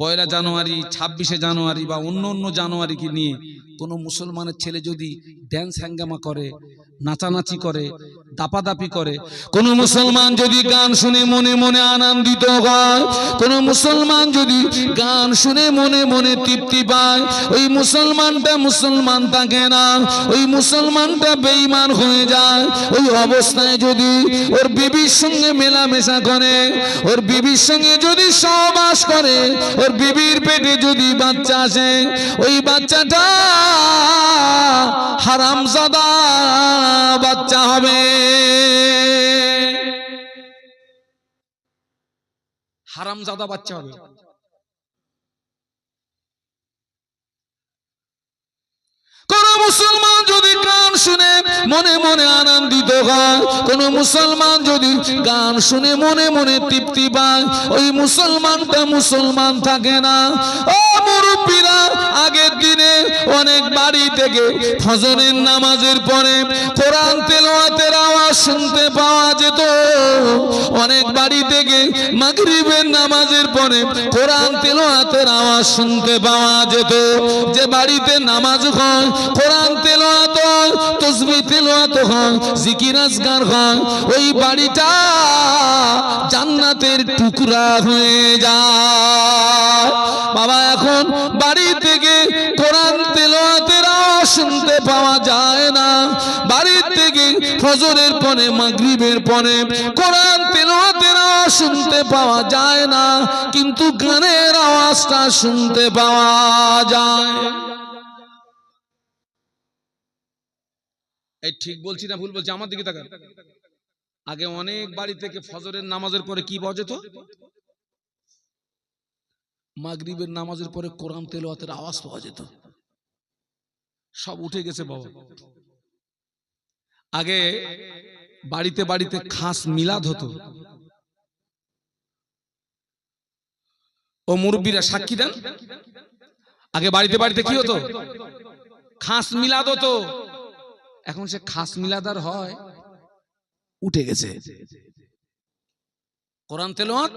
পয়লা জানুয়ারি, ছাব্বিশে জানুয়ারি বা অন্য অন্য জানুয়ারিকে নিয়ে কোনো মুসলমানের ছেলে যদি ড্যান্স হ্যাঙ্গামা করে নাচানাচি করে, দাপাদাপি করে। কোন মুসলমান যদি গান শুনে মনে মনে আনন্দিত হয়, কোন মুসলমান যদি গান শুনে মনে মনে তৃপ্তি পায়, ওই মুসলমানটা মুসলমান থাকে না, ওই মুসলমানটা বেঈমান হয়ে যায়। ওই অবস্থায় যদি ওর বিবির সঙ্গে মেলামেশা করে, ওর বিবির সঙ্গে যদি সহবাস করে, ওর বিবির পেটে যদি বাচ্চা আসে, ওই বাচ্চাটা হারামজাদা বাচ্চা হবে। হারামজাদা বাচ্চা হবে। কোন মুসলমান যদি গান শুনে, মনে মনে আনন্দিত হয়। কোন মুসলমান যদি গান শুনে, মনে মনে তৃপ্তি পায়। ওই মুসলমানটা মুসলমান থাকে না। ও মুরব্বীরা অনেক বাড়ি থেকে ফজরের নামাজের পরে কোরআন তেলোয়াতের আওয়াজ শুনতে পাওয়া যেত। অনেক বাড়ি থেকে মাগরিবের নামাজের পরে কোরআন তেলোয়াতের আওয়াজ শুনতে পাওয়া যেত। যে বাড়িতে নামাজ হয়, কোরআন তেলাওয়াত হয় তসবিহ তেলাওয়াত হয় জিকির আজকার হয় ওই বাড়িটা জান্নাতের টুকরা হয়ে যায়। বাবা, এখন বাড়ি থেকে কোরআন তেলাওয়াতের আওয়াজ শুনতে পাওয়া যায় না। বাড়ি থেকে ফজরের পরে, মাগরিবের পরে কোরআন তেলাওয়াতের আওয়াজ শুনতে পাওয়া যায় না, কিন্তু গানের আওয়াজটা শুনতে পাওয়া যায়। এই ঠিক বলছি না ভুল বলছি? আমার দিকে তাকান। আগে অনেক বাড়ি থেকে ফজরের নামাজের পরে কি বাজে তো মাগরিবের নামাজের পরে কোরআন তেলাওয়াতের আওয়াজ পাওয়া যেত। সব উঠে গেছে বাবা। আগে বাড়িতে বাড়িতে খাস মিলাদ হতো। ও মুরব্বীরা সাক্ষী দেন। আগে বাড়িতে বাড়িতে কি হতো? খাস মিলাদ হতো। এখন সে খাস মিলাদার হয়, উঠে গেছে। কোরআন তেলাওয়াত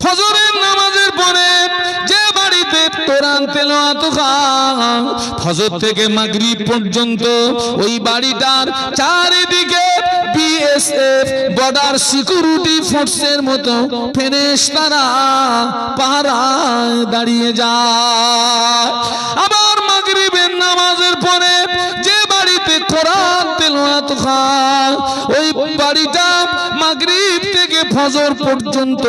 ফজরের নামাজের পরে যে বাড়িতে কোরআন ফজর থেকে পর্যন্ত ওই বাড়িটার চারিদিকে বিএসএফ বর্ডার সিকিউরিটি ফোর্সের মতো ফেরেশতারা পাহারায় দাঁড়িয়ে যায়। আবার ওই বাড়িটা মাগরিব থেকে ফজর পর্যন্ত।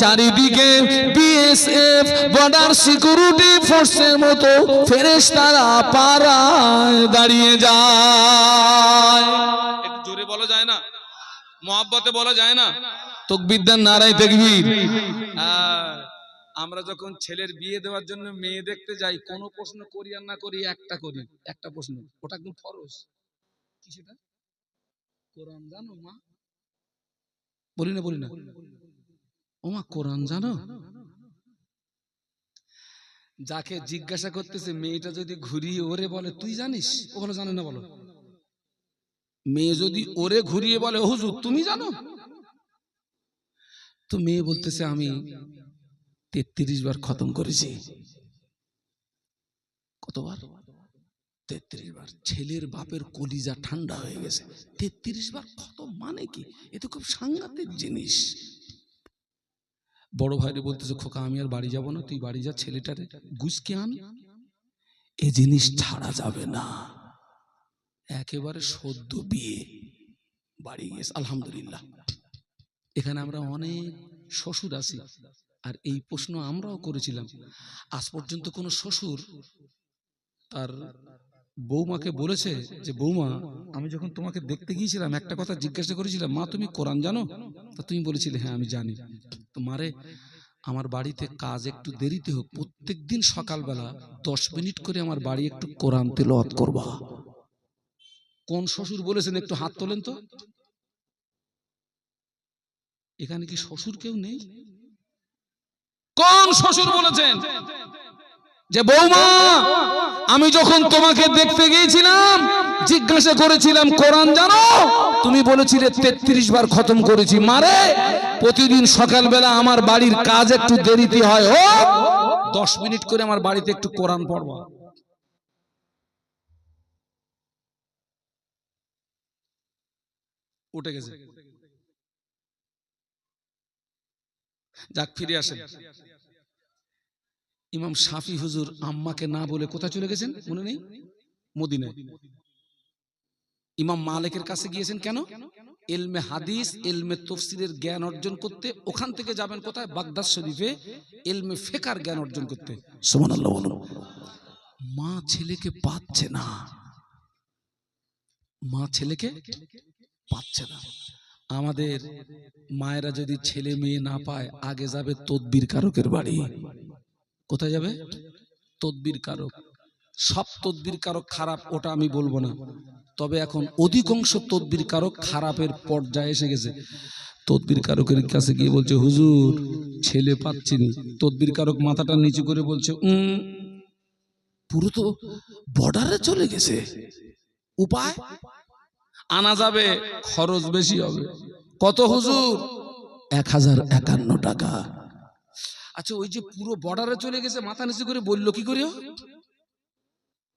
চারিদিকে বিএসএফ বর্ডার সিকিউরিটি ফোর্সের মতো ফেরেশতারা পাড়ায় দাঁড়িয়ে যায়। জোরে বলা যায় না? মহাব্বতে বলা যায় না? তকবিদ্যার নারাই দেখবীর আমরা যখন ছেলের বিয়ে দেওয়ার জন্য মেয়ে দেখতে যাই কোনো প্রশ্ন করি আর না করি একটা করি। একটা প্রশ্ন ওটা একদম ফরজ। কি সেটা? কোরআন জানো, মা? বলি না বলি না। কোরআন জানো? যাকে জিজ্ঞাসা করতেছে, মেয়েটা যদি ঘুরিয়ে ওরে বলে, তুই জানিস? ও বলে, জানে না, বলো। মেয়ে যদি ওরে ঘুরিয়ে বলে "ও হুজুর, তুমি জানো? তো মেয়ে বলতেছে, আমি তেত্রিশ বার খতম করেছি। কতবার? তেত্রিশ বার। ছেলের বাপের কলিজা ঠান্ডা হয়ে গেছে। তেত্রিশ বার খতম মানে কি? এ তো খুব সাংঘাতিক জিনিস। বড় ভাইরে বলতেছে, খোকা, আমি আর বাড়ি যাব না, তুই বাড়ি যা, ছেলেটারে গুসকে আন। এ জিনিস ছাড়া যাবে না। একেবারে সদ্য বিয়ে। বাড়ি গেছে, আলহামদুলিল্লাহ। এখানে আমরা অনেক শ্বশুর আছি। আর এই প্রশ্ন আমরাও করেছিলাম। আজ পর্যন্ত কোনো শ্বশুর তার বৌমাকে বলেছে যে, বৌমা, আমি যখন তোমাকে দেখতে গিয়েছিলাম, একটা কথা জিজ্ঞাসা করেছিলাম, মা, তুমি কোরআন জানো? তা তুমি বলেছিলে হ্যাঁ আমি জানি। তো মারে, আমার বাড়িতে কাজ একটু দেরিতে হোক প্রত্যেক দিন সকালবেলা দশ মিনিট করে আমার বাড়ি একটু কোরআন তেলাওয়াত করবা। কোন শ্বশুর বলেছেন, একটু হাত তোলেন তো। এখানে কি শ্বশুর কেউ নেই? কোন শ্বশুর বলেছেন? যে বৌমা, আমি যখন তোমাকে দেখতে গিয়েছিলাম, জিজ্ঞাসা করেছিলাম, কোরআন জানো? তুমি বলেছিলে, তেত্রিশ বার খতম করেছি। মারে প্রতিদিন সকালবেলা আমার বাড়ির কাজ একটু দেরিতে হয়, ও। দশ মিনিট করে আমার বাড়িতে একটু কোরআন পড়বা উঠে গেছে। যাক, ফিরে আসেন। ইমাম শাফি হুজুর আম্মাকে না বলে কোথায় চলে গেছেন? মনে নেই? মদিনায়। ইমাম মালিকের কাছে গিয়েছেন কেন? এলমে হাদিস, এলমে তফসিলের জ্ঞান অর্জন করতে। ওখান থেকে যাবেন কোথায়? বাগদাদ শরীফে এলমে ফেকার জ্ঞান অর্জন করতে। মা ছেলেকে পাচ্ছে না। মা ছেলেকে পাচ্ছে না। আমাদের মায়েরা যদি ছেলে মেয়ে না পায়, আগে যাবে তদ্বির কারকের বাড়ি। কোথায় যাবে? তদ্বির কারক। সব তদ্বির কারক খারাপ, ওটা আমি বলব না। তবে এখন অধিকাংশ তদ্বির কারক খারাপের পর্যায়ে এসে গেছে। তদ্বির কারকের কাছে গিয়ে বলছে, হুজুর, ছেলে পাচ্ছি নি। তদ্বির কারক মাথাটা নিচু করে বলছে, উম, পুরো তো বর্ডারে চলে গেছে। উপায়? আনা যাবে, খরচ বেশি হবে। কত হুজুর? এক হাজার একান্ন টাকা। আচ্ছা ওই যে পুরো বর্ডারে চলে গেছে মাথা নিচু করে বলল কি করে?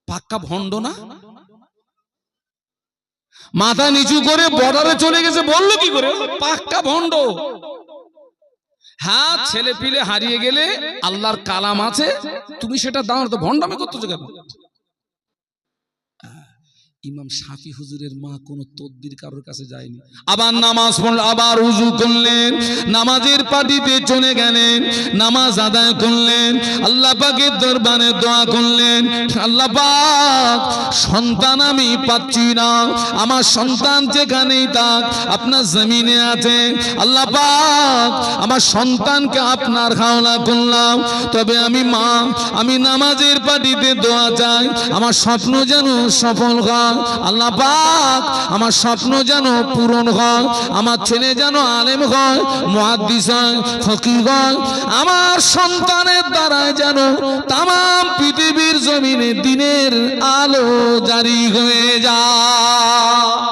পাক্কা ভণ্ড না? মাথা নিচু করে বর্ডারে চলে গেছে বলল কি করে? পাক্কা ভণ্ড। হ্যাঁ ছেলে পিলে হারিয়ে গেলে আল্লাহর কালাম আছে তুমি সেটা দাও না তো ভণ্ডামি করতেছো কেন? ইমাম শাফি হুজুরের মা কোন তদ্বির কারোর কাছে যায়নি। আবার নামাজ পড়ল, আবার উজু করলেন, নামাজের পাটিতে চলে গেলেন, নামাজ আদায় করলেন, আল্লাহ পাকের দরবারে দোয়া করলেন, আল্লাহ পাক, সন্তান আমি পাচ্ছি না, আমার সন্তান যেখানেই থাক, আপনার জমিনে আছে, আল্লাহ পাক, আমার সন্তানকে আপনার খাওয়া করলাম, তবে আমি মা, আমি নামাজের পাটিতে দোয়া চাই, আমার স্বপ্ন যেন সফল হয়। আল্লাহ পাক আমার স্বপ্ন যেন পূরণ হয়, আমার ছেলে যেন আলেম হয়, মুহাদ্দিস হয়, ফকির হয়, আমার সন্তানের দ্বারায় যেন তাম পৃথিবীর জমিনে দিনের আলো জারি হয়ে যায়।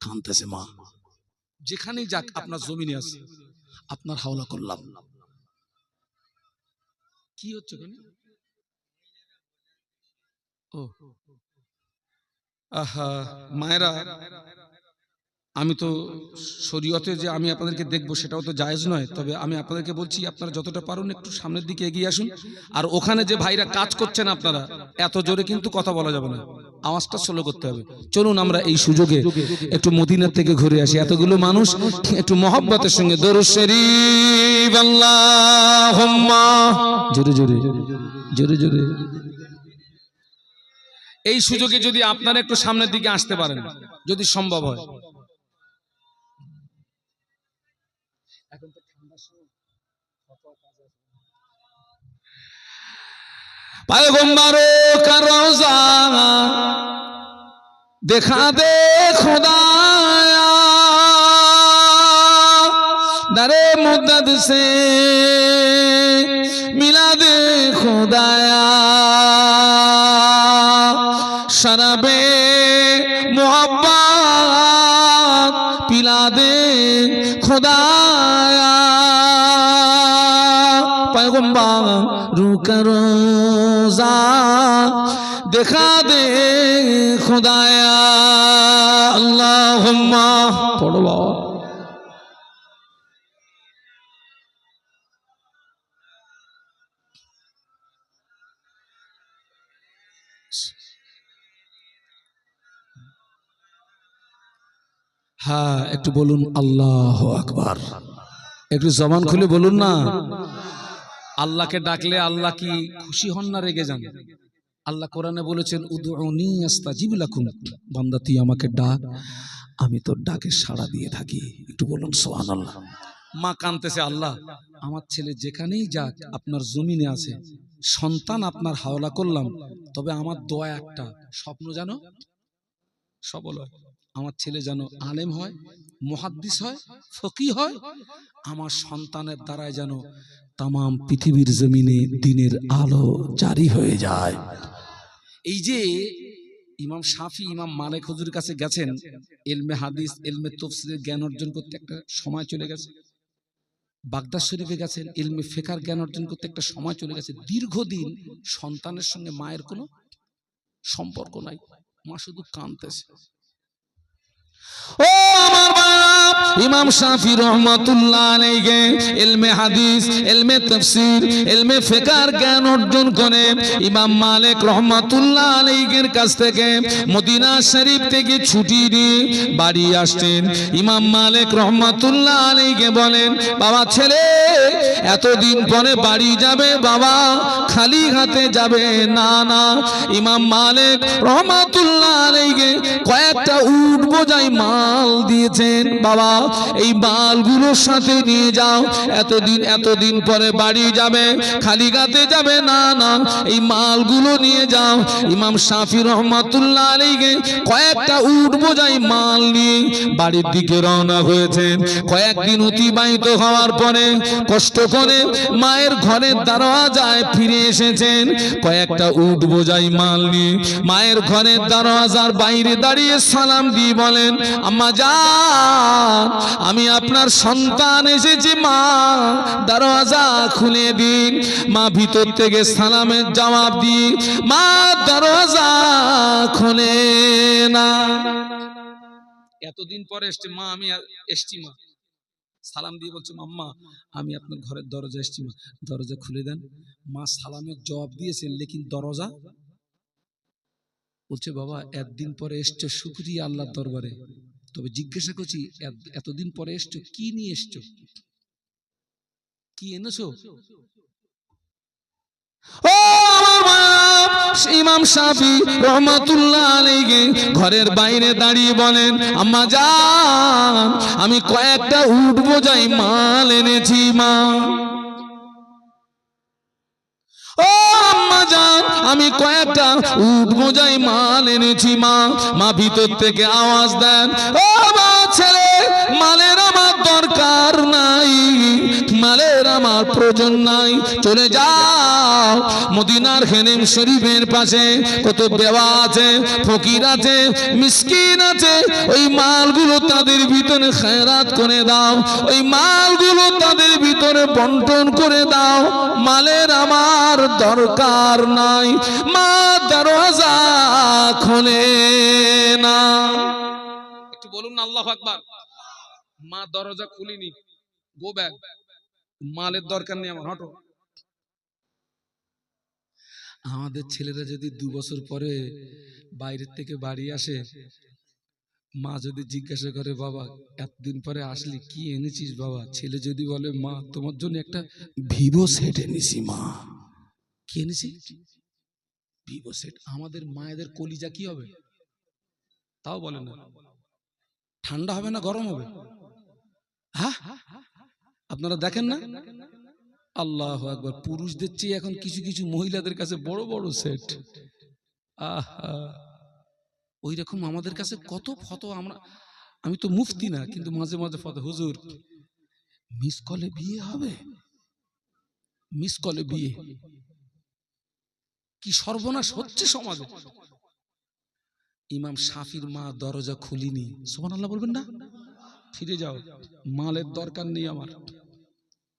কানতেছে মা। যেখানেই যাক, আপনার জমিনে আছে। আপনার হাওলা করলাম। কি হচ্ছে ও আহা মায়েরা আমি তো শরীয়তে যে আমি আপনাদেরকে দেখব সেটাও তো জায়েজ নয়। তবে আমি আপনাদেরকে বলছি আপনারা যতটা পারুন একটু সামনের দিকে এগিয়ে আসুন। আর ওখানে যে ভাইরা কাজ করছেন আপনারা এত জোরে কিন্তু কথা বলা যাবে না। আওয়াজটা স্লো করতে হবে। চলুন আমরা এই সুযোগে একটু মদিনার থেকে ঘুরে আসি। এতগুলো মানুষ একটু মহব্বতের সঙ্গে জোরে জোরে। জোরে জোরে। এই সুযোগে যদি আপনারা একটু সামনের দিকে আসতে পারেন, যদি সম্ভব হয়। দেখা দে খোদায়া, দারে সে মিলা দে খোদায়া। खुदाया शरबे मोहब्बत पिला दे खुदाया पैगंबर रुक रोजा दिखा दे खुदाया अल्लाहुम्मा पढ़ो बाबा হ্যাঁ একটু বলুন আল্লাহ আকবার। একটু জবান খুলে বলুন না। আল্লাহকে ডাকলে আল্লাহ কি খুশি হন না রেগে যান? আল্লাহ কোরআনে বলেছেন লাকুম। বান্দা আমাকে ডাক, আমি তোর ডাকে সাড়া দিয়ে থাকি। একটু বলুন, সুবহানাল্লাহ। মা কানতেছে, আল্লাহ, আমার ছেলে যেখানেই যাক, আপনার জমিনে আছে, সন্তান আপনার হাওলা করলাম, তবে আমার দোয়া একটা, স্বপ্ন জানো? সবল হয়। আমার ছেলে যেন আলেম হয়, মুহাদ্দিস হয় ফকি হয়, আমার সন্তানের দ্বারায় যেন তাম পৃথিবীর জমিনে দিনের আলো জারি হয়ে যায়। এই যে ইমাম শাফি, ইমাম মালিক হুজুর কাছে গেছেন, এলমে হাদিস, এলমে তফসিলের জ্ঞান অর্জন করতে একটা সময় চলে গেছে। বাগদাদ শরীফে গেছেন, এলমে ফেকার জ্ঞান অর্জন করতে একটা সময় চলে গেছে। দীর্ঘদিন সন্তানের সঙ্গে মায়ের কোনো সম্পর্ক নাই, মা শুধু কাঁদতেছে। ও আমার বাপ, ইমাম শাফি রহমাতুল্লাহ আলাইহি, ইলমে হাদিস, ইলমে তাফসীর, ইলমে ফিকার জ্ঞান অর্জন করে ইমাম মালিক রহমাতুল্লাহ আলাইহির কাছ থেকে মদিনা শরীফ থেকে ছুটি নিয়ে বাড়ি আসছেন। ইমাম মালিক রহমাতুল্লাহ আলাইহি বলেন, বাবা ছেলে, এতদিন পরে বাড়ি যাবে, বাবা খালি হাতে যাবে। না না, ইমাম মালিক রহমাতুল্লাহ আলাইহি কয়েকটা উট বোঝাই মাল দিয়েছেন। বাবা, এই মালগুলোর সাথে নিয়ে যাও। এতদিন এতদিন পরে বাড়ি যাবে, খালি গাতে যাবে। না না, এই মালগুলো নিয়ে যাও। ইমাম শাফি রহমাতুল্লাহ আলাইহি কয়েকটা উট বোঝাই মাল নিয়ে বাড়ির দিকে রওনা হয়েছেন কয়েকদিন অতিবাহিত হওয়ার পরে কষ্ট করে মায়ের ঘরের দরওয়াজায় ফিরে এসেছেন। কয়েকটা উট বোঝাই মাল নিয়ে মায়ের ঘরের দরওয়াজার বাইরে দাঁড়িয়ে সালাম দিয়ে বলেন আম্মা যান আমি আপনার সন্তান এসেছি, মা। দরওয়াজা খুলে দিন। মা ভিতর থেকে সালামের জবাব দিয়ে মা, দরওয়াজা খুলে না। এতদিন পরে এসছে, মা, আমি এসছি, মা। সালাম দিয়ে বলছে আম্মা আমি আপনার ঘরের দরজা এসছি, মা। দরজা খুলে দেন। মা সালামের জবাব দিয়েছেন, লেকিন দরজা বলছে, বাবা, একদিন পরে এসছো, শুক্রিয়া আল্লাহর দরবারে। তবে জিজ্ঞাসা করছি এতদিন পরে এসছো, কি নিয়ে এসছো? কি এনেছো? ইমাম শাফি রহমাতুল্লাহ আলাইহি ঘরের বাইরে দাঁড়িয়ে বলেন, আম্মা যান আমি কয়েকটা উট বোঝাই মাল এনেছি মা ও আম্মা জান আমি কয়েকটা উট বোঝাই মাল এনেছি, মা। মা, ভিতর থেকে আওয়াজ দেন, ও মা ছেলে, মালের আমার দরকার নাই। মালের আমার প্রয়োজন নাই। চলে যাও। মদিনার হেনেম শরীফের পাশে কত দেওয়া আছে, ফকির আছে, মিসকিন আছে। ওই মালগুলো তাদের ভিতরে খেরাত করে দাও। ওই মালগুলো তাদের ভিতরে বন্টন করে দাও। মালের আমার দরকার নাই। মা দরজা খোলে না। একটু বলুন আল্লাহ আকবার। মা দরজা খুলিনি। গো ব্যাগ মালের দরকার নেই আমার হটো আমাদের ছেলেরা যদি দু বছর পরে বাইরের থেকে বাড়ি আসে, মা যদি জিজ্ঞাসা করে, বাবা, এতদিন পরে আসলি, কি এনেছিস বাবা? ছেলে যদি বলে, মা, তোমার জন্য একটা ভিভো সেট এনেছি, মা। কি এনেছি? Vivo set. আমাদের মায়েদের কলিজা কি হবে? তাও বলে না। ঠান্ডা হবে না গরম হবে? হ্যাঁ? আপনারা দেখেন না? আল্লাহ একবার পুরুষদের চেয়ে এখন কিছু কিছু মহিলাদের কাছে বড় বড় সেট আহা ওই রকম আমাদের কাছে কত ফত আমরা, আমি তো মুফতি না, কিন্তু মাঝে মাঝে ফত হুজুর মিস কলে বিয়ে হবে? মিস কলে বিয়ে? কি সর্বনাশ হচ্ছে সমাজে? ইমাম শাফির মা দরজা খুলিনি। সোমান আল্লাহ বলবেন না? ফিরে যাও। মালের দরকার নেই আমার।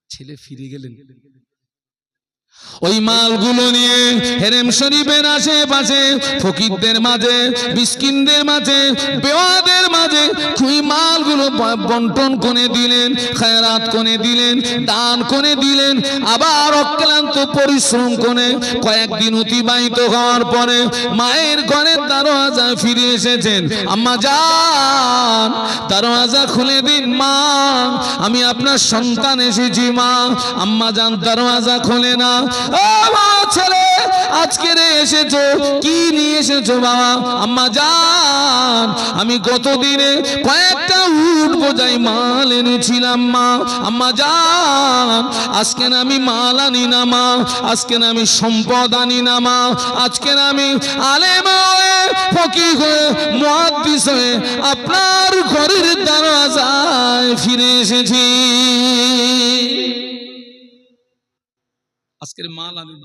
ছেলে ফিরে গেলেন। ওই মালগুলো নিয়ে হেরেম শরীফের আশেপাশে, ফকিরদের মাঝে বিস্কিনদের মাঝে, বেওয়াদের মাঝে ওই মালগুলো বন্টন করে দিলেন, খায়রাত করে দিলেন, দান করে দিলেন, আবার অক্লান্ত পরিশ্রম করে কয়েকদিন অতিবাহিত হওয়ার পরে মায়ের ঘরের দরওয়াজা ফিরে এসেছেন। আম্মা যান, দরওয়াজা খুলে দিন মা, আমি আপনার সন্তান এসেছি মা। আম্মা যান, দরওয়াজা খোলে না। আজকে কি নিয়ে আম্মা আমি গত দিনে কয়েকটা বোঝাই মাল এনেছিলাম আজকে আমি মাল আনি না মা, আজকে আমি সম্পদ আনি না মা। আজকে আমি আলেম হয়ে হয়ে আপনার ঘরের দরওয়াজায় ফিরে এসেছি। আজকের মাল আমি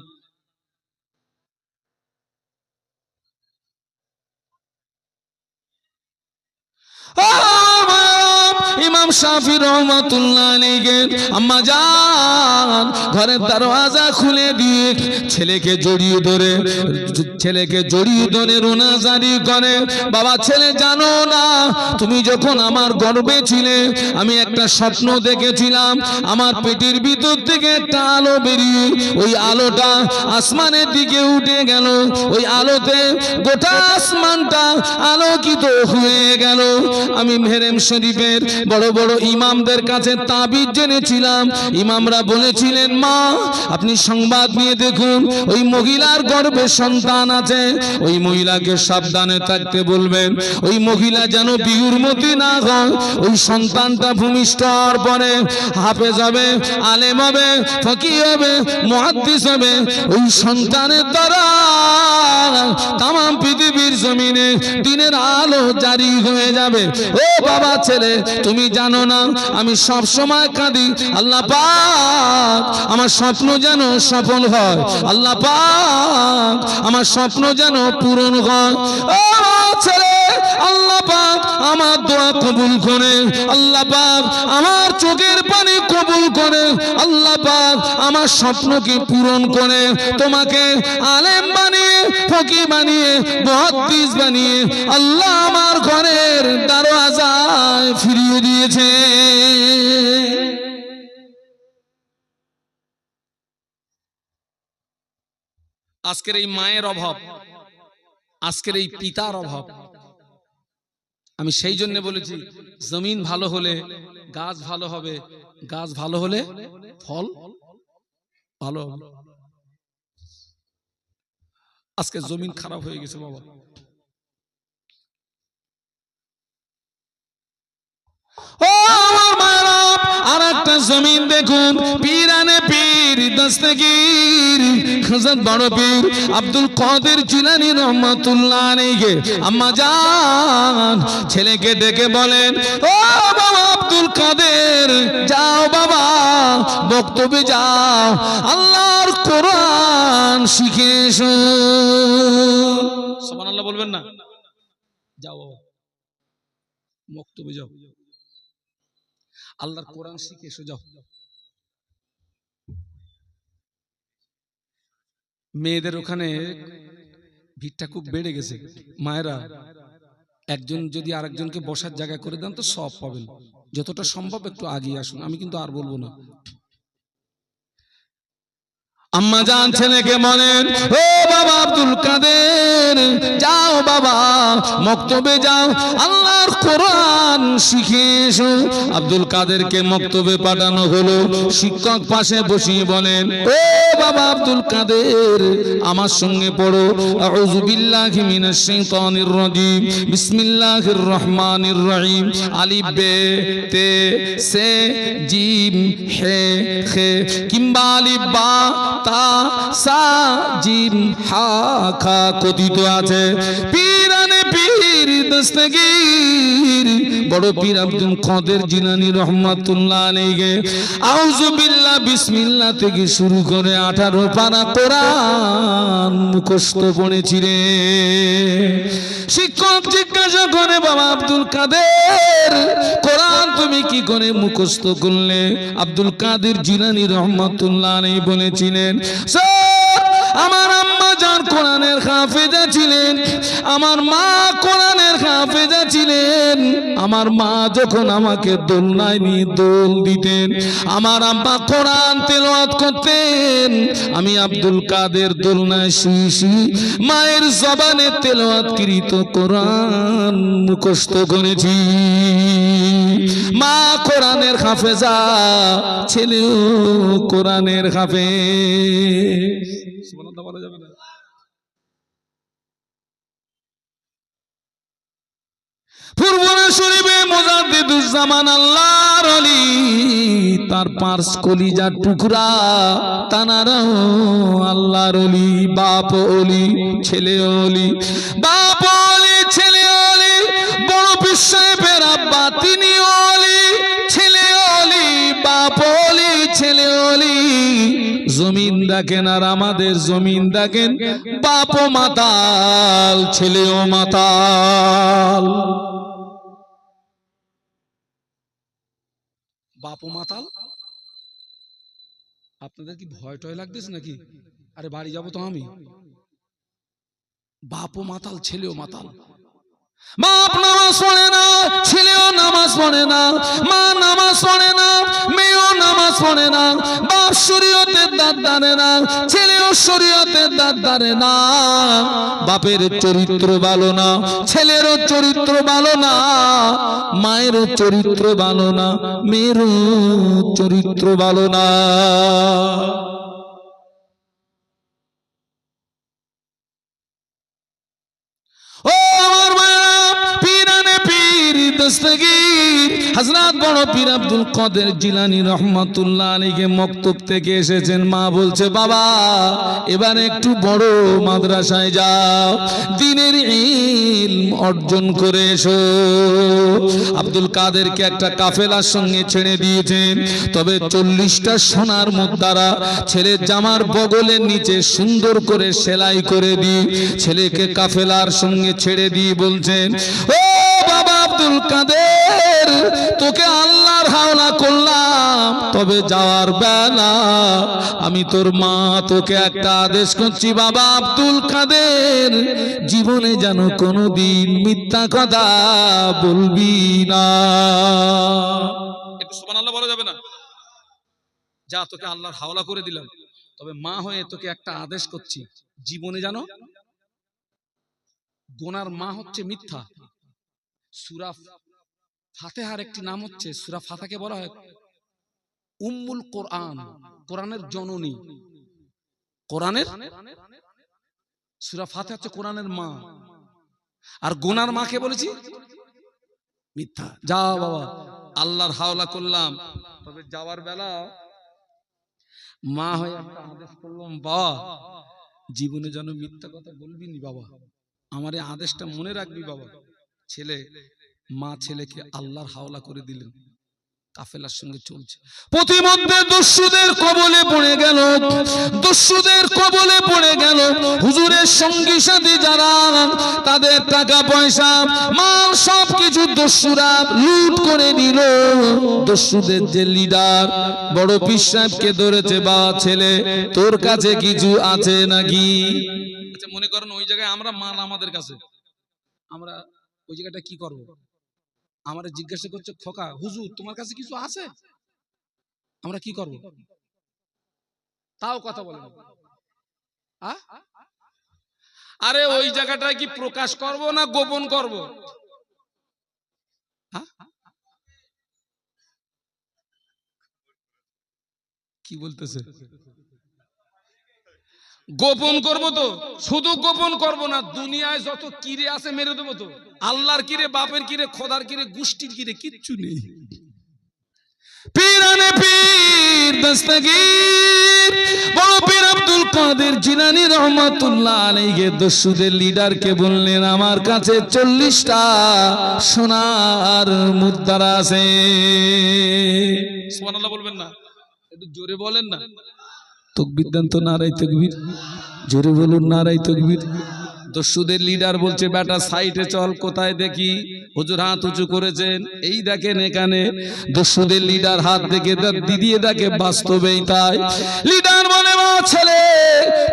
Oh, ইমাম শাফি রহমাতুল্লাহ আলাইহি, আম্মা জান, ঘরের দরওয়াজা খুলে দিয়ে ছেলেকে জড়িয়ে ধরে, ছেলেকে জড়িয়ে ধরে রোনা জারি করে। বাবা, ছেলে, জানো না, তুমি যখন আমার গর্বে ছিলে, আমি একটা স্বপ্ন দেখেছিলাম, আমার পেটের ভিতর থেকে একটা আলো বেরিয়ে, ওই আলোটা আসমানের দিকে উঠে গেল। ওই আলোতে গোটা আসমানটা আলোকিত হয়ে গেল। আমি মেহরেম শরীফের বড় বড় ইমামদের কাছে তাবিজ জেনেছিলাম। ইমামরা বলেছিলেন, মা, আপনি সংবাদ নিয়ে দেখুন, ওই মহিলার গর্ভে সন্তান আছে। ওই মহিলাকে সাবধানে থাকতে বলবেন, ওই মহিলা যেন বিহুর মতি না হয়, ওই সন্তানটা ভূমিষ্ঠ হওয়ার পরে হাফেজ হবে, আলেম হবে ফকি হবে, মহাদ্দিস হবে। ওই সন্তানের দ্বারা তাম পৃথিবীর জমিনে দিনের আলো জারি হয়ে যাবে। ও বাবা ছেলে তুমি জানো না, আমি সব সময় কাঁদি। আল্লাহ পাক, আমার স্বপ্ন যেন সফল হয়। আল্লাহ পাক, আমার স্বপ্ন যেন পূরণ হয়। আল্লাহ পাক, আমার দোয়া কবুল করে। আল্লাহ পাক, আমার চোখের পানি কবুল করে আল্লাহ পাক আমার স্বপ্নকে পূরণ করে, তোমাকে আলেম বানিয়ে ফকি বানিয়ে, মহাদ্দিস বানিয়ে আল্লাহ আমার ঘরের দরওয়াজায় ফিরিয়ে দিয়েছে। আজকের এই মায়ের অভাব, আজকের এই পিতার অভাব, আমি সেই জন্য বলেছি, জমিন ভালো হলে গাছ ভালো হবে, গাছ ভালো হলে ফল ভালো। আজকে জমিন খারাপ হয়ে গেছে বাবা। ও আর একটা জমিন দেখুন পীরানে পীর দস্তগীর খাজাত বড় পীর আব্দুল কাদের জিলানী রহমাতুল্লাহ আলাইহি। আম্মা জান ছেলেকে ডেকে বলেন ও বাবা আব্দুল কাদের, যাও বাবা, বক্তব্যে যাও। আল্লাহর কোরআন শিখে এসো। সুবহানাল্লাহ বলবেন না? যাও। বাবা বক্তব্যে যাও। আল্লাহর কোরআন শিখে এসো, যাও। মেয়েদের ওখানে ভিড়টা খুব বেড়ে গেছে। মায়েরা, একজন যদি আরেকজনকে বসার জায়গা করে দেন, তো সব পাবেন। যতটা সম্ভব একটু আগিয়ে আসুন, আমি কিন্তু আর বলব না। আম্মা জান ছেলেকে বলেন, ও বাবা আব্দুল কাদের, যাও বাবা, মক্তবে যাও, আল্লাহর কোরআন শিখে এসো আব্দুল কাদেরকে মক্তবে পাঠানো হলো। শিক্ষক পাশে বসিয়ে বলেন, ও বাবা আব্দুল কাদের, আমার সঙ্গে পড়ো। আউযু বিল্লাহি মিনাশ শাইতানির রাজিম। বিসমিল্লাহির রহমানির রহিম। আলিফ, বে, তে, সে, জিম, হে, খে। কিংবা আলিফ, বা, তা, সা, জিম, হা, খা কথিত আছে। পীর দস্তগীর বড় পীর আব্দুল কাদের জিলানী রহমাতুল্লাহ আলাইহি। আউযু বিল্লাহ, বিসমিল্লাহ থেকে শুরু করে 18 পারা কোরআন মুখস্থ শিক্ষক জিজ্ঞাসা করে, বাবা আব্দুল কাদের, কোরআন তুমি কি করে মুখস্থ করলে? আব্দুল কাদের জিলানী রহমাতুল্লাহ আলাইহি বলেছিলেন, স্যার, আমার জান কোরআনের হাফেজা ছিলেন, আমার মা কোরআনের হাফেজা ছিলেন। আমার মা যখন আমাকে দোলনায় নিয়ে দোল দিতেন, আমার আম্মা কোরআন তেলাওয়াত করতেন। আমি আব্দুল কাদের দোলনায় শুয়ে মায়ের জবানে তেলাওয়াতকৃত কোরআন মুখস্থ করেছি। মা কোরআনের হাফেজা, ছেলেও কোরআনের হাফেজ। বলা যাবে না। ফুরফুরা শরীফে মোজাদ্দিদুজ্জামান আল্লাহর অলি তার পার্স কলিজার অলি বাপ অলি ছেলে অলি বাপ ছেলে অলি বড় বিশ্বাসের আব্বা, তিনি অলি ছেলে অলি বাপ অলি ছেলে অলি জমিন দেখেন আর আমাদের জমিন দেখেন, বাপ মাতাল ছেলেও মাতাল। মাতাল আপনাদের কি ভয় টয় লাগতেছে নাকি? আরে বাড়ি যাব তো আমি। বাপও মাতাল, ছেলেও মাতাল। বাপ নামাজ পড়ে না, ছেলেও নামাজ পড়ে না, মা নামাজ পড়ে না, মেয়েও নামাজ পড়ে না, বাপ শরীয়তের দাঁত দাঁড়ে না, ছেলেও শরীয়তের দাঁত দাঁড়ে না। বাপের চরিত্র ভালো না, ছেলেরও চরিত্র ভালো না, মায়েরও চরিত্র ভালো না, মেয়েরও চরিত্র ভালো না ও আমার মায়েরা পীরানে পীর হযরত বড় পীর আব্দুল কাদের জিলানী রহমাতুল্লাহ মক্তব থেকে এসেছেন। মা বলছে, বাবা, এবার একটু বড় মাদ্রাসায় যাও। দিনের ইলম অর্জন করে এসো। আব্দুল কাদেরকে একটা কাফেলার সঙ্গে ছেড়ে দিয়েছেন। তবে চল্লিশটা সোনার মুদ্রা ছেলের জামার বগলের নিচে সুন্দর করে সেলাই করে দিই। ছেলেকে কাফেলার সঙ্গে ছেড়ে দিয়ে বলছেন, ও আব্দুল কাদের, তোকে আল্লাহর হাওলা করলাম, তবে যাওয়ার বেলা আমি তোর মা তোকে একটা আদেশ করছি, বাবা আব্দুল কাদের, জীবনে যেন কোনোদিন মিথ্যা কথা বলবি না। না? যা, তোকে আল্লাহর হাওলা করে দিলাম। তবে মা হয়ে তোকে একটা আদেশ করছি, জীবনে জানো গোনার মা হচ্ছে মিথ্যা। সুরা ফাতেহার একটি নাম হচ্ছে সুরা ফাতাকে বলা হয় উম্মুল কোরআন, কোরআনের জননী। কোরআনের? সুরা ফাতে হচ্ছে কোরআনের মা। আর গোনার মাকে বলেছি মিথ্যা। যাও বাবা, আল্লাহর হাওলা করলাম। তবে যাওয়ার বেলা মা হয়ে আদেশ করলাম, বাবা, জীবনে যেন মিথ্যা কথা বলবি নি বাবা। আমার এই আদেশটা মনে রাখবি বাবা। ছেলে মা ছেলেকে আল্লাহর হাওলা করে দিলেন। কাফেলার সঙ্গে চলছে। প্রতিমধ্যে দস্যুদের কবলে পড়ে গেল। দস্যুদের কবলে পড়ে গেল। হুজুরের সঙ্গী সাথী যারা তাদের টাকা পয়সা মাল সব কিছু দস্যুরা লুট করে নিল। দস্যুদের যে লিডার বড় পীর সাহেবকে ধরেছে বা ছেলে তোর কাছে কিছু আছে নাকি? আচ্ছা মনে করেন ওই জায়গায় আমরা মাল আমাদের কাছে। আমরা ওই জায়গাটা কি করব? আমরা জিজ্ঞাসা করছে, খোকা, হুজুর, তোমার কাছে কিছু আছে? আমরা কি করব? তাও কথা বলে আরে ওই জায়গাটায় কি প্রকাশ করব না গোপন করব? কি বলতেছে? গোপন করব তো? শুধু গোপন করব না, দুনিয়ায় যত কিরে আছে মেরে দেবো তো। আল্লাহর কিরে, বাপের কিরে, খোদার কিরে, গোষ্ঠীর কিরে, কিচ্ছু নেই। পীরানে পীর, দস্তগীর। বড় পীর আব্দুল কাদের জিলানী রহমাতুল্লাহ আলাইহি, দস্যুদের লিডারকে বললেন, আমার কাছে চল্লিশটা সোনার মুদ্রা আছে। সুবহানাল্লাহ বলবেন না। একটু জোরে বলেন না। তকবির দেন তো নারাই তকবির। জোরে বলুন নারাই তকবির। দস্যুদের লিডার বলছে, বেটা সাইটে চল, কোথায় দেখি? হুজুর হাত উঁচু করেছেন। এই দেখেন এখানে দস্যুদের লিডার হাত দেখে দিদিয়ে দেখে, বাস্তবেই তাই। লিডার বলে, মা ছেলে,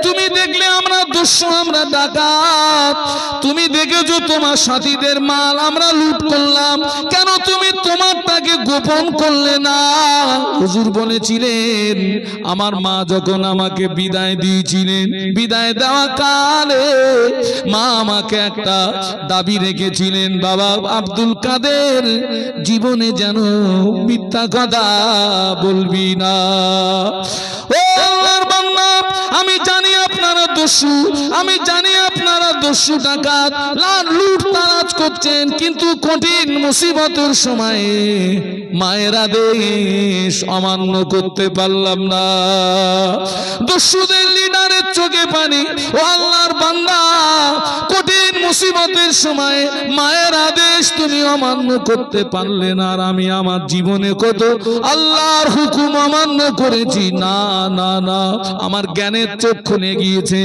তুমি দেখলে আমরা দস্যু, আমরা ডাকাত। তুমি দেখেছ তোমার সাথীদের মাল, আমরা লুট করলাম। কেন তুমি তোমারটাকে গোপন করলে না। হুজুর বলেছিলেন আমার মা যখন আমাকে বিদায় দিয়েছিলেন বিদায় দেওয়া কালে মা আমাকে একটা দাবি রেখেছিলেন বাবা আব্দুল কাদের জীবনে যেন মিথ্যা কথা বলবি না। ও আল্লাহর বান্দা, আমি জানি আপনারা দস্যু। আমি জানি আপনারা দস্যু ডাকাত। লুট তারাজ করছেন, কিন্তু কঠিন মুসিবতের সময়ে মায়েরা দেশ অমান্য করতে পারলাম না। দস্যুদের লিডারের চোখে পানি। ও আল্লাহর বান্দা, কঠিন মুসিবতের সময় মায়ের আদেশ তুমি অমান্য করতে পারলে না। আর আমি আমার জীবনে কত আল্লাহর হুকুম অমান্য করেছি। না না না, আমার জ্ঞানের চক্ষু নে গিয়েছে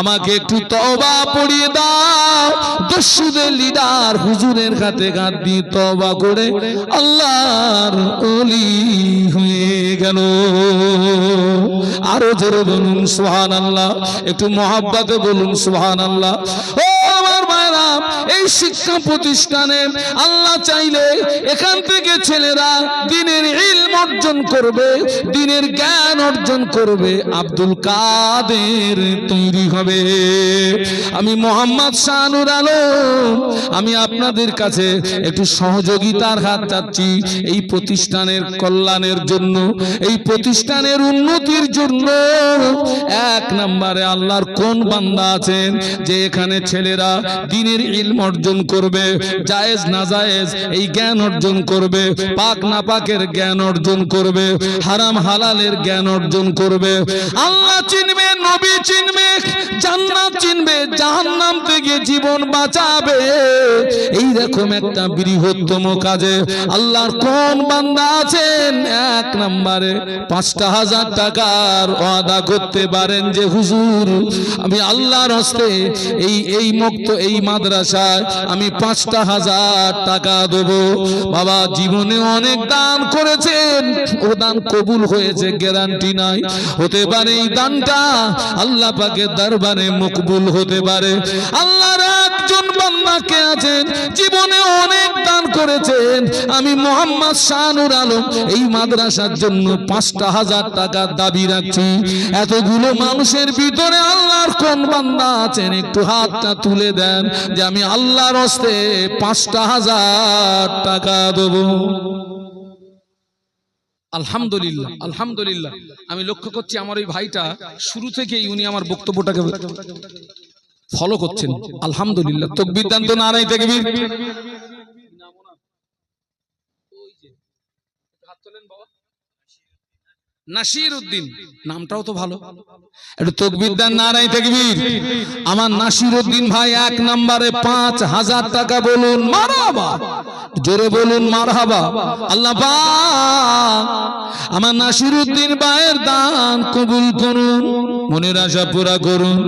আমাকে একটু তবা পড়িয়ে দাও। দস্যুদের লিডার হুজুরের হাতে গাঁত দিয়ে তবা করে আল্লাহর অলি হয়ে গেল। আরও জোরে বলুন সোহান আল্লাহ একটু মহাব্বাতে বলুন সোহান আল্লাহ এই শিক্ষা প্রতিষ্ঠানে আল্লাহ চাইলে এখান থেকে ছেলেরা দিনের ইলম অর্জন করবে, দিনের জ্ঞান অর্জন করবে। আব্দুল কাদের তৈরি হবে। আমি মোহাম্মদ শাহানুর আলম, আমি আপনাদের কাছে একটু সহযোগিতার হাত চাচ্ছি এই প্রতিষ্ঠানের কল্যাণের জন্য, এই প্রতিষ্ঠানের উন্নতির জন্য। এক নম্বরে আল্লাহর কোন বান্দা আছেন যে এখানে ছেলেরা দিনের ইলম অর্জন করবে, জায়েজ না জায়েজ, এই জ্ঞান অর্জন করবে, পাক না পাকের জ্ঞান অর্জন করবে, হারাম হালালের জ্ঞান অর্জন করবে। আল্লাহ চিনবে নবী চিনবে, জান্নাত চিনবে, জাহান্নাম থেকে জীবন বাঁচাবে। এই রকম একটা বৃহত্তম কাজে আল্লাহর কোন বান্দা আছেন? এক নম্বরে পাঁচটা হাজার টাকার ওয়াদা করতে পারেন যে, হুজুর, আমি আল্লাহর হস্তে এই এই মুক্ত, এই মাদ্রাসায় আমি পাঁচটা হাজার টাকা দেবো। বাবা, জীবনে অনেক দান করেছেন। ও দান কবুল হয়েছে, গ্যারান্টি নাই। হতে পারে এই দানটা আল্লাহ পাকের দরবারে মকবুল হতে পারে। আল্লাহর একজন বান্দাকে আছেন, জীবনে অনেক দান করেছেন। আমি মোহাম্মদ শাহানুর আলম, এই মাদ্রাসার জন্য পাঁচটা হাজার টাকার দাবি রাখছি। এতগুলো মানুষের ভিতরে আল্লাহর কোন বান্দা আছেন? একটু হাতটা তুলে দেন যে আমি আল্লাহর হস্তে পাঁচটা হাজার টাকা দেবো। আলহামদুলিল্লাহ আলহামদুলিল্লাহ। আমি লক্ষ্য করছি আমার ওই ভাইটা শুরু থেকেই উনি আমার বক্তব্যটাকে ফলো করছেন। আলহামদুলিল্লাহ। তকবির দান তো নারাই দেখবি নাসির উদ্দিন নামটাও তো ভালো। একটু তকবির দান নারাই তকবির। আমার নাসির উদ্দিন ভাই এক নম্বরে পাঁচ হাজার টাকা বলুন মারাবা জোরে বলুন, মারহাবা। আল্লাহ আমার নাসির উদ্দিন ভাইয়ের দান কবুল করুন, মনের আশা পুরা করুন।